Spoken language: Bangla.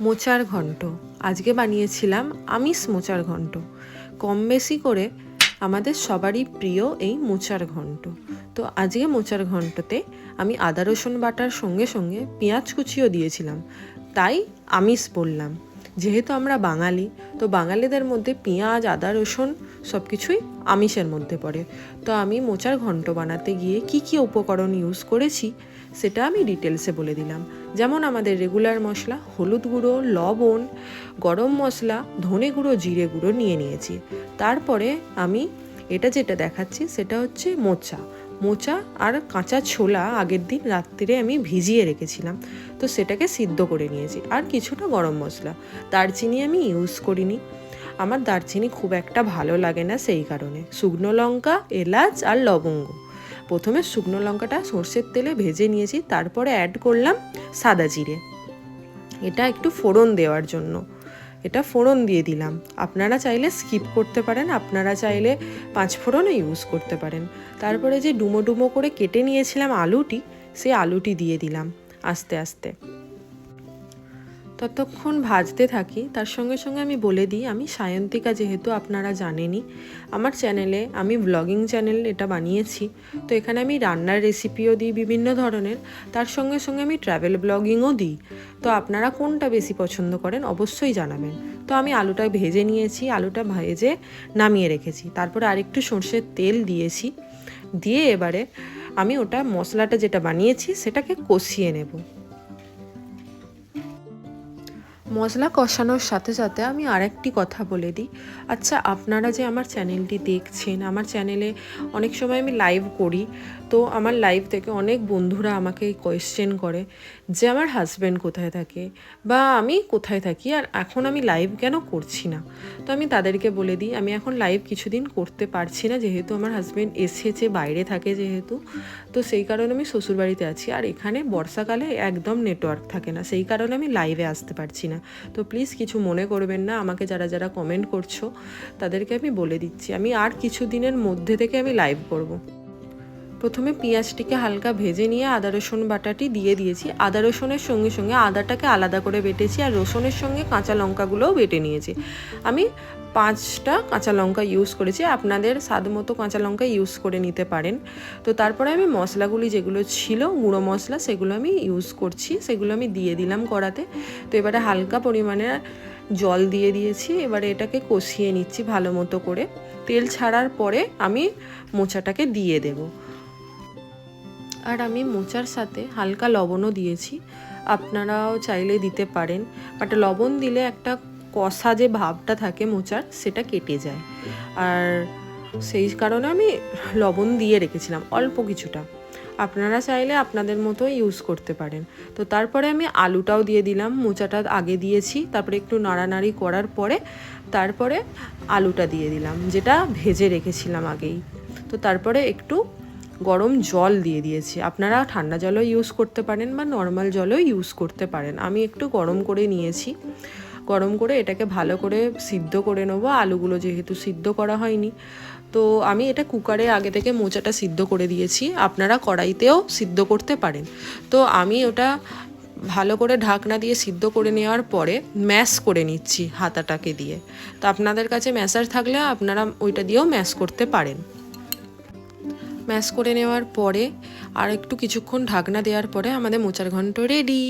মোচার ঘন্ট আজকে বানিয়েছিলাম আমিষ মোচার ঘন্ট কম বেশি করে আমাদের সবারই প্রিয় এই মোচার ঘন্ট তো আজকে মোচার ঘন্টতে আমি আদা, রসুন বাটার সঙ্গে সঙ্গে পেঁয়াজ কুচিও দিয়েছিলাম। তাই আমিষ বললাম। যেহেতু আমরা বাঙালি, তো বাঙালিদের মধ্যে পেঁয়াজ, আদা, রসুন সব কিছুই আমিষের মধ্যে পড়ে। তো আমি মোচার ঘন্ট বানাতে গিয়ে কি কি উপকরণ ইউজ করেছি সেটা আমি ডিটেলসে বলে দিলাম। যেমন আমাদের রেগুলার মশলা, হলুদ গুঁড়ো, লবণ, গরম মশলা, ধনে গুঁড়ো, জিরে গুঁড়ো নিয়ে নিয়েছি। তারপরে আমি এটা যেটা দেখাচ্ছি সেটা হচ্ছে মোচা। মোচা আর কাঁচা ছোলা আগের দিন রাত্রিরে আমি ভিজিয়ে রেখেছিলাম। তো সেটাকে সিদ্ধ করে নিয়েছি। আর কিছুটা গরম মশলা। দারচিনি আমি ইউজ করিনি। আমার দারচিনি খুব একটা ভালো লাগে না সেই কারণে। শুকনো লঙ্কা, এলাচ আর লবঙ্গ। প্রথমে শুকনো লঙ্কাটা সর্ষের তেলে ভেজে নিয়েছি, তারপরে অ্যাড করলাম সাদা জিরে। এটা একটু ফোড়ন দেওয়ার জন্য। এটা ফোড়ন দিয়ে দিলাম। আপনারা চাইলে স্কিপ করতে পারেন, আপনারা চাইলে পাঁচ ফোড়নও ইউজ করতে পারেন। তারপরে যে ডুমো ডুমো করে কেটে নিয়েছিলাম আলুটি সেই আলুটি দিয়ে দিলাম, আস্তে আস্তে। ততক্ষণ ভাজতে থাকি। তার সঙ্গে সঙ্গে আমি বলে দিই, আমি সায়ন্তিকা যেহেতু আপনারা জানেনই, আমার চ্যানেলে আমি ব্লগিং চ্যানেল এটা বানিয়েছি। তো এখানে আমি রান্নার রেসিপিও দিই বিভিন্ন ধরনের। তার সঙ্গে সঙ্গে আমি ট্রাভেল ব্লগিংও দিই। তো আপনারা কোনটা বেশি পছন্দ করেন অবশ্যই জানাবেন। তো আমি আলুটা ভেজে নিয়েছি, আলুটা ভেজে নামিয়ে রেখেছি। তারপরে আরেকটু সর্ষের তেল দিয়েছি। দিয়ে এবারে আমি ওটা মশলাটা যেটা বানিয়েছি, সেটাকে কষিয়ে নেব। মশলা কষানোর সাথে সাথে আমি আরেকটি কথা বলে দিই। আচ্ছা আপনারা যে আমার চ্যানেলটি দেখছেন, আমার চ্যানেলে অনেক সময় আমি লাইভ করি, তো আমার লাইভ থেকে অনেক বন্ধুরা আমাকে কোয়েশ্চেন করে যে আমার হাজব্যান্ড কোথায় থাকে বা আমি কোথায় থাকি আর এখন আমি লাইভ কেন করছি না? তো আমি তাদেরকে বলে দিই, আমি এখন লাইভ কিছুদিন করতে পারছি না, যেহেতু আমার হাজব্যান্ড এসেছে, বাইরে থাকে যেহেতু, তো সেই কারণে আমি শ্বশুরবাড়িতে আছি। আর এখানে বর্ষাকালে একদম নেটওয়ার্ক থাকে না, সেই কারণে আমি লাইভে আসতে পারছি না। তো প্লিজ কিছু মনে করবেন না, আমাকে যারা যারা কমেন্ট করছ, তাদেরকে আমি বলে দিচ্ছি আমি আর কিছু দিনের মধ্যে থেকে আমি লাইভ করব। প্রথমে পেঁয়াজটিকে হালকা ভেজে নিয়ে আদা, রসুন বাটাটি দিয়ে দিয়েছি। আদা, রসুনের সঙ্গে সঙ্গে আদাটাকে আলাদা করে বেটেছি আর রসুনের সঙ্গে কাঁচা লঙ্কাগুলোও বেটে নিয়েছি। আমি পাঁচটা কাঁচা লঙ্কা ইউজ করেছি, আপনাদের স্বাদ মতো কাঁচা লঙ্কা ইউজ করে নিতে পারেন। তো তারপরে আমি মশলাগুলি যেগুলো ছিল, গুঁড়ো মশলা, সেগুলো আমি ইউজ করছি, সেগুলো আমি দিয়ে দিলাম কড়াতে। তো এবারে হালকা পরিমাণে জল দিয়ে দিয়েছি, এবারে এটাকে কষিয়ে নিচ্ছি ভালো মতো করে। তেল ছাড়ার পরে আমি মোচাটাকে দিয়ে দেবো। আর আমি মোচার সাথে হালকা লবণও দিয়েছি। আপনারাও চাইলে দিতে পারেন বাট লবণ দিলে একটা কষা যে ভাবটা থাকে মোচার, সেটা কেটে যায়। আর সেই কারণে আমি লবণ দিয়ে রেখেছিলাম, অল্প কিছুটা। আপনারা চাইলে আপনাদের মতো ইউজ করতে পারেন। তো তারপরে আমি আলুটাও দিয়ে দিলাম, মোচাটা আগে দিয়েছি, তারপরে একটু নাড়ানাড়ি করার পরে তারপরে আলুটা দিয়ে দিলাম, যেটা ভেজে রেখেছিলাম আগেই। তো তারপরে একটু গরম জল দিয়ে দিয়েছি। আপনারা ঠান্ডা জলও ইউজ করতে পারেন বা নর্মাল জলও ইউজ করতে পারেন। আমি একটু গরম করে নিয়েছি। গরম করে এটাকে ভালো করে সিদ্ধ করে নেব। আলুগুলো যেহেতু সিদ্ধ করা হয়নি। তো আমি এটা কুকারে আগে থেকে মোচাটা সিদ্ধ করে দিয়েছি। আপনারা কড়াইতেও সিদ্ধ করতে পারেন। তো আমি ওটা ভালো করে ঢাকনা দিয়ে সিদ্ধ করে নেওয়ার পরে ম্যাশ করে নিচ্ছি হাতাটাকে দিয়ে। তো আপনাদের কাছে ম্যাশার থাকলে আপনারা ওইটা দিয়েও ম্যাশ করতে পারেন। ম্যাশ করে নেওয়ার পরে আর একটু কিছুক্ষণ ঢাকনা দেওয়ার পরে আমাদের মোচার ঘন্ট রেডি